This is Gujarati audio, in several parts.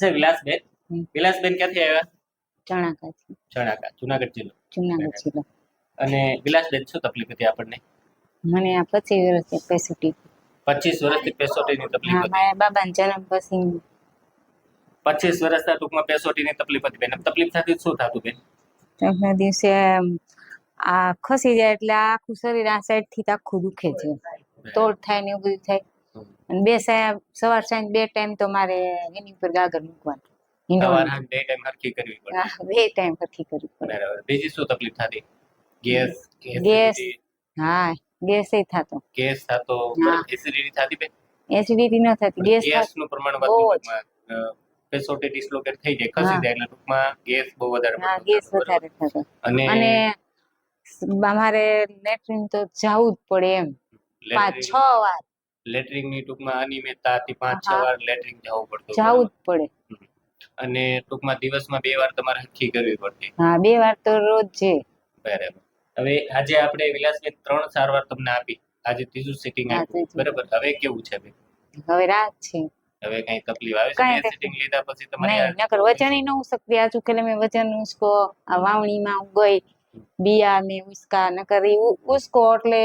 છે વિલાસબેન. વિલાસબેન ક્યાંથી આવ્યા? ચણાકાથી ચણાકા જુનાગઢ જિલ્લો. જુનાગઢ જિલ્લો. અને વિલાસબેન શું તકલીફ હતી આપણને? મને આ પચીસ વર્ષથી પેસુટી. પચીસ વર્ષથી પેસોટીની તકલીફ હતી. મારા બાબાના જન્મ પછી. પચીસ વર્ષના ટૂંકમાં પેસોટીની તકલીફ હતી બેન. તકલીફ થતી શું થતું બેન? ત્યારના દિવસે આ ખસી જાય એટલે આખું શરીર આ સાઈડથી તો આખું દુખે છે. તોડ થાય ને એવું બધું થાય. અને બે સાહેબ સવાર સાંજ બે ટાઈમ તો મારે એની ઉપર ગાગર મૂકવાનું. બે ટાઈમ હરખી કરવી પડે. હા, બે ટાઈમ સરખી કરવી પડે. બીજી શું તકલીફ થતી? Gas gas. હા ગેસ એ થતો. ગેસ થતો એસિડિટી થતી બેન એસિડિટી ન થતી ગેસ ગેસનું પ્રમાણ વધતું જ. ડિસ્લોકેટ થઈ જાય ખસી જાય એટલે ટૂંકમાં ગેસ બહુ વધારે હા ગેસ વધારે થતો. અને અને અમારે લેટ્રિન તો જવું જ પડે એમ. પાંચ છ વાર. લેટરિંગની ટૂંકમાં અનિયમિતતાથી પાંચ છ વાર લેટરિંગ જવું પડતું જવું જ પડે. અને ટૂંકમાં દિવસમાં બે વાર તમારે હરખી કરવી પડતી. હા બે વાર તો રોજ છે. બરાબર. હવે આજે આપણે વિલાસબેન ત્રણ સારવાર તમને આપી. આજે ત્રીજું સેટિંગ આપ્યું. બરાબર. હવે કેવું છે બેન? હવે રાત છે. હવે કઈ તકલીફ આવે છે? બે સિટિંગ લીધા પછી તમારે નકર વજન ન ઉસકતી આજુ કેલે મેં વજન ઉસકો આ વાવણીમાં ગઈ. બિયા મેં ઉસકા નકર ઉસકો એટલે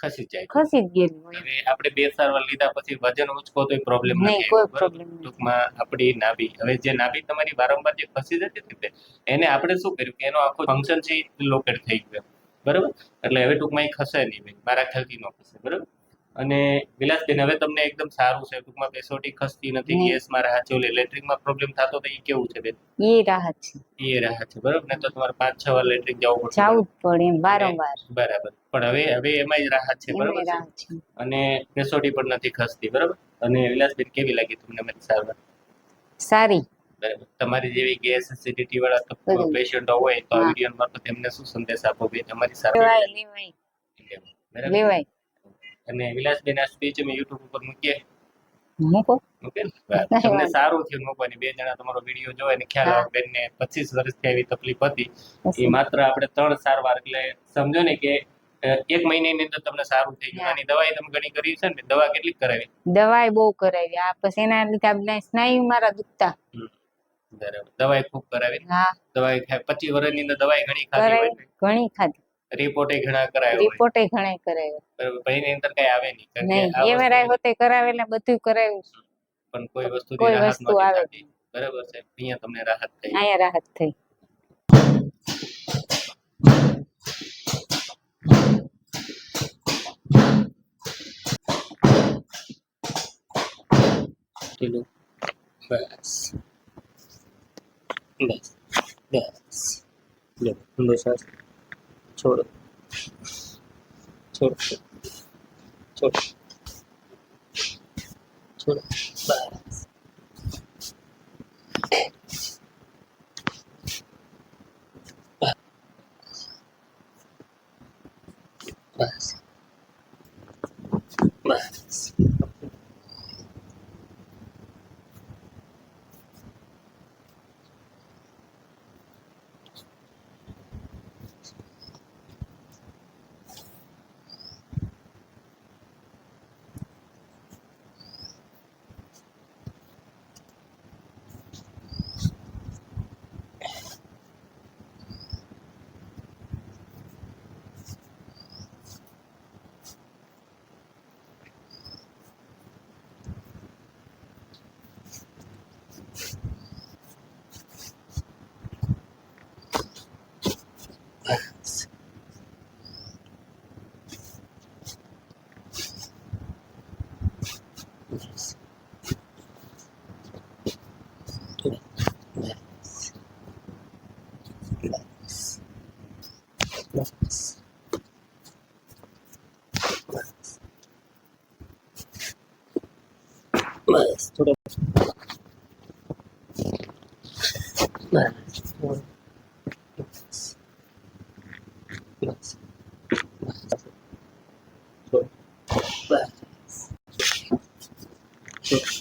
ખસી જાય ખસી જ ગયેલું હોય. હવે આપણે બે સારવાર લીધા પછી વજન ઉચકો તો પ્રોબ્લેમ નહીં કોઈ પ્રોબ્લેમ ટૂંકમાં આપણી નાભી હવે જે નાભી તમારી વારંવાર જે ખસી જતી હતી એને આપણે શું કર્યું કે એનો આખો ફંક્શન છે લોકેટ થઈ ગયો બરાબર? એટલે હવે ટૂંકમાં એ ખસે નહીં મારા ખ્યાલથી ન ખસે બરાબર? અને વિલાસબેન હવે તમને એકદમ સારું છે. ટૂંકમાં પેસોટી ખસતી નથી નહીં. માં મારા હાથે ઓલી લેટરિંગમાં પ્રોબ્લેમ થતો તો એ કેવું છે બેન? એ રાહત છે. એ રાહત છે બરોબર? ને તો તમારે પાંચ છ વાર લેટરિંગ જવું પડે જવું પડે એમ વારંવાર. બરાબર. પણ હવે હવે એમાં જ રાહત છે બરાબર છે? રાહત છે. અને પેસોટી પણ નથી ખસતી બરાબર? અને વિલાસબેન કેવી લાગી તમને મારી સારવાર? સારી. તમારી જેવી ગેસ એસિડિટી વાળા તો. પેશન્ટો હોય તો આ વીડિયો મારફત એમને શું સંદેશ આપો બે તમારી સારવાર લેવાય લેવાય. અને વિલાસબેન આ સ્પીચ અમે યુટ્યુબ ઉપર મૂકીએ. મૂકો. તમને સારું થયું મૂકવાની બે જણા તમારો વીડિયો જોવે ને ખ્યાલ. આવે બેનને પચીસ વર્ષથી આવી તકલીફ હતી. એ માત્ર આપણે ત્રણ સારવાર એટલે સમજો ને કે એક મહિનાની અંદર તમને સારું થઈ ગયું. આની દવાઈ તમે ઘણી કરી છે ને? દવા કેટલી કરાવી? દવાઈ બહુ કરાવી. આ પછી એના લીધે સ્નાયુ મારા દુખતા. બરાબર. દવાઈ ખૂબ કરાવી. દવા દવાઈ પચીસ વર્ષની અંદર દવાઈ ઘણી ખાધી ઘણી ખાધી. રિપોર્ટે ઘણા કરાયો રિપોર્ટે ઘણા કરાવ્યા ભાઈ ની અંદર કઈ આવે નહીં નહીં એમઆરઆઈ હોતે કરાવેલા બધું કરાવ્યું પણ કોઈ વસ્તુ કોઈ વસ્તુ આવે. બરાબર છે. અહીંયા તમને રાહત થઈ. અહીંયા રાહત થઈ. બસ. બસ. બસ. લો 超楽。超楽。超楽。超楽。バイ。Yes. Yes. Nice. Sort of. Nice. One. Yes. Yes. Yes. Yes.